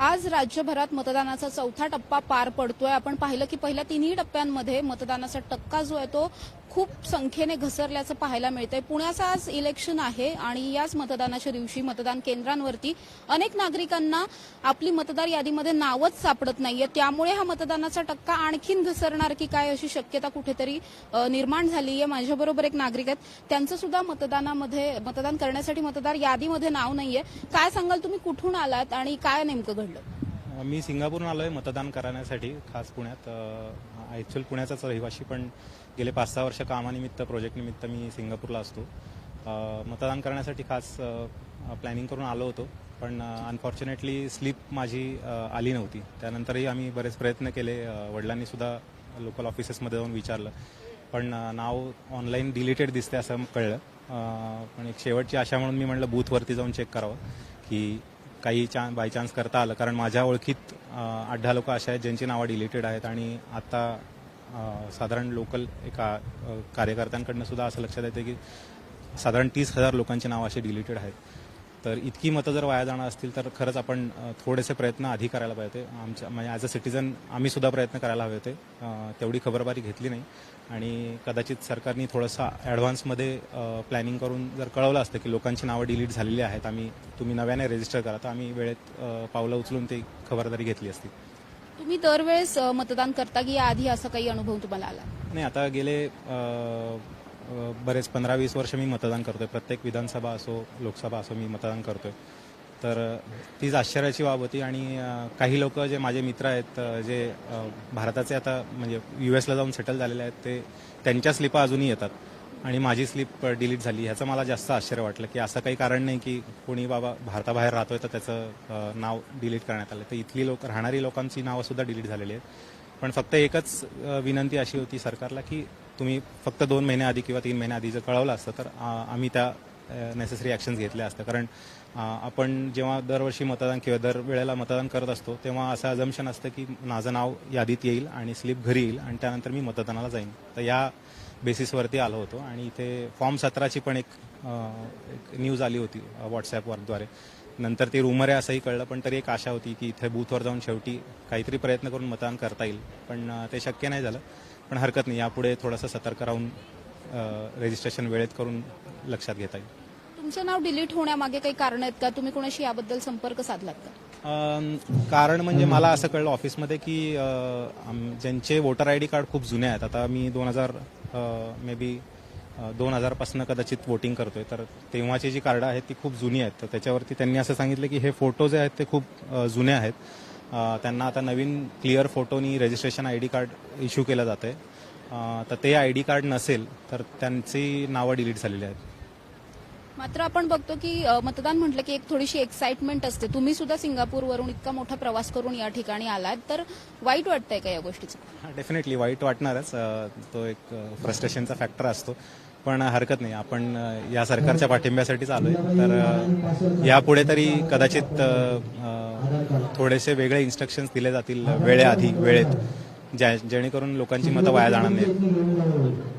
आज राज्यभरात मतदानाचा चौथा टप्पा पार पडतोय. आपण पाहिलं की पहिल्या तिन्ही टप्प्यांमध्ये मतदानाचा टक्का जो आहे तो खूप संख्येने घसरल्याचं पाहायला मिळतंय. पुण्याचं आज इलेक्शन आहे आणि याच मतदानाच्या दिवशी मतदान केंद्रांवरती अनेक नागरिकांना आपली मतदार यादीमध्ये नावच सापडत नाहीये. त्यामुळे हा मतदानाचा टक्का आणखीन घसरणार की काय अशी शक्यता कुठेतरी निर्माण झाली आहे माझ्याबरोबर एक नागरिक आहेत. त्यांचं सुद्धा मतदानामध्ये मतदान करण्यासाठी मतदार यादीमध्ये नाव नाहीये. काय सांगाल तुम्ही? कुठून आलात आणि काय नेमकं घडलं मी सिंगापूरहून आलो आहे मतदान करण्यासाठी खास पुण्यात. ॲक्च्युअल पुण्याचाच रहिवाशी पण गेले पाच सहा वर्ष कामानिमित्त प्रोजेक्टनिमित्त मी सिंगापूरला असतो. मतदान करण्यासाठी खास प्लॅनिंग करून आलो होतो पण अनफॉर्च्युनेटली स्लीप माझी आली नव्हती. त्यानंतरही आम्ही बरेच प्रयत्न केले वडिलांनीसुद्धा वडिलांनी सुद्धा लोकल ऑफिसेसमध्ये जाऊन विचारलं. पण नाव ऑनलाईन डिलीटेड दिसते असं कळलं. पण एक शेवटची आशा म्हणून मी म्हटलं बूथवरती जाऊन चेक करावं की काही चान्स बाय चान्स करता आलं. कारण माझ्या ओळखीत आठ दहा लोक अशा आहेत ज्यांची नावं डिलिटेड आहेत आणि आता साधारण लोकल एका कार्यकर्त्यांकडनं सुद्धा असं लक्षात येतं की साधारण तीस हजार लोकांची नावं अशी डिलीटेड आहेत. तर इतकी मतं जर वाया जाणार असतील तर खरंच आपण थोडेसे प्रयत्न आधी करायला पाहिजे. आमच्या म्हणजे ॲज अ सिटीजन आम्ही सुद्धा प्रयत्न करायला हवे होते. तेवढी खबरदारी घेतली नाही. आणि कदाचित सरकारने थोडंसं ॲडव्हान्समध्ये प्लॅनिंग करून जर कळवलं असतं की लोकांची नावं डिलीट झालेली आहेत आम्ही तुम्ही नव्याने रजिस्टर करा तर आम्ही वेळेत पावलं उचलून ती खबरदारी घेतली असती. तुम्ही दरवेळेस मतदान करता की याआधी असा काही अनुभव तुम्हाला आला? नाही आता गेले बरेच पंधरा वीस वर्ष मी मतदान करतोय. प्रत्येक विधानसभा असो लोकसभा असो मी मतदान करतोय. तर तीच आश्चर्याची बाब होती आणि काही लोक जे माझे मित्र आहेत जे भारताचे आता म्हणजे यू एसला जाऊन सेटल झालेले आहेत ते त्यांच्या स्लिपा अजूनही येतात. आणि माझी स्लिप डिलीट झाली. ह्याचं मला जास्त आश्चर्य वाटलं की असं काही कारण नाही की कोणी बाबा भारताबाहेर राहतोय तर त्याचं नाव डिलीट करण्यात आलं. तर इथली लोक राहणारी लोकांची नावं सुद्धा डिलीट झालेली आहेत. पण फक्त एकच विनंती अशी होती सरकारला की तुम्ही फक्त दोन महिन्या आधी किंवा तीन महिन्या आधी जर कळवलं असतं तर आम्ही त्या नेसेसरी ॲक्शन्स घेतल्या असतं कारण आपण जेव्हा दरवर्षी मतदान किंवा दर वेळेला मतदान करत असतो तेव्हा असं अजम्पशन असतं की माझं नाव यादीत येईल आणि स्लिप घरी येईल आणि त्यानंतर मी मतदानाला जाईन. तर या बेसिसवरती आलो होतो आणि इथे फॉर्म सतराची पण एक एक न्यूज आली होती व्हॉट्सॲपवरद्वारे नंतर ती रुमर आहे असंही कळलं. पण तरी एक आशा होती की इथे बूथवर जाऊन शेवटी काहीतरी प्रयत्न करून मतदान करता येईल. पण ते शक्य नाही झालं. पण हरकत नाही. यापुढे थोडंसं सतर्क राहून रजिस्ट्रेशन वेळेत करून लक्षात घेता येईल. तुमचं नाव डिलीट होण्यामागे काही कारण आहेत का? तुम्ही कोणाशी याबद्दल संपर्क साधलात का? कारण म्हणजे मला असं कळलं ऑफिसमध्ये की ज्यांचे वोटर आय डी कार्ड खूप जुने आहेत. आता मी दोन हजार मे बी दोन हजारपासून कदाचित वोटिंग करतोय. तर तेव्हाची जी कार्ड आहेत ती खूप जुनी आहेत. तर त्याच्यावरती त्यांनी असं सांगितलं की हे फोटो जे आहेत ते खूप जुने आहेत. त्यांना आता नवीन clear फोटोनी registration I D card issue केलं जातं आहे तर ते आय डी कार्ड नसेल तर त्यांची नावं डिलीट झालेली आहेत. मात्र आपण बघतो की मतदान म्हटलं की एक थोडीशी एक्साइटमेंट असते. तुम्ही सुद्धा सिंगापूरवरून इतका मोठा प्रवास करून या ठिकाणी आलात. तर वाईट वाटतंय का या गोष्टीचं? डेफिनेटली वाईट वाटणारच. तो एक फ्रस्ट्रेशनचा फॅक्टर असतो. पण हरकत नाही. आपण या सरकारच्या पाठिंब्यासाठीच आलोय तर यापुढे तरी कदाचित थोडेसे वेगळे इन्स्ट्रक्शन्स दिले जातील वेळेआधी वेळेत ज्या जेणेकरून लोकांची मतं वाया जाणार नाहीत.